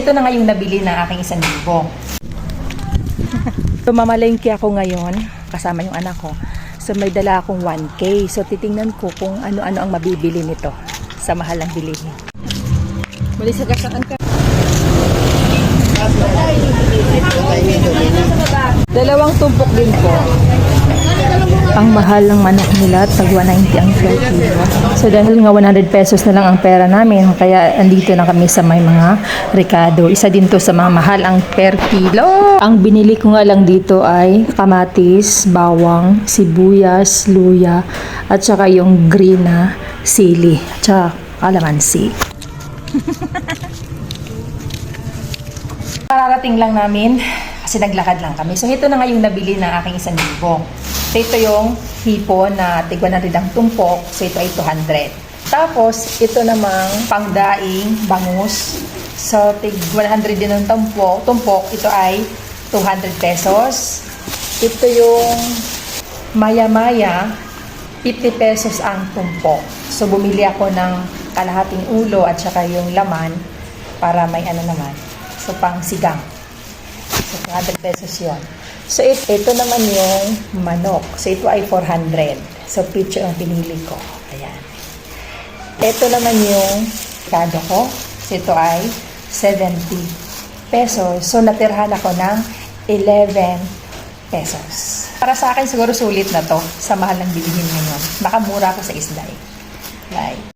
Ito na nga yung nabili ng aking isang libo. Tumamalengke ako ngayon, kasama yung anak ko. So may dala akong 1K. So titingnan ko kung ano-ano ang mabibili nito sa mahal ng bilihin. Muli sa gasaan ka. Dalawang tumpok din po. Ang mahal ng manok nila, tag 190 ang per kilo. So dahil nga 100 pesos na lang ang pera namin, kaya andito na kami sa may mga Ricardo. Isa din to sa mga mahal ang per kilo. Ang binili ko nga lang dito ay kamatis, bawang, sibuyas, luya, at saka yung green na sili, at saka kalamansi. Kararating lang namin kasi naglakad lang kami. So ito na nga yung nabili ng aking isang libo. So ito yung hipon na tig 100 ang tumpok. So ito ay 200. Tapos ito namang pangdaing bangus. So tig 100 din ang tumpok. Tumpok ito ay 200 pesos. Ito yung maya-maya 50 pesos ang tumpok. So bumili ako ng kalahating ulo at saka yung laman para may ano naman. So pang sigang. So 200 pesos yon. So it, ito naman yung manok. So ito ay 400. So picture ang pinili ko. Ayan. Ito naman yung kado ko. So ito ay 70 pesos. So natirhan ako ng 11 pesos. Para sa akin siguro sulit na to sa mahal ng bilihin ngayon. Baka mura ako sa isda eh. Bye.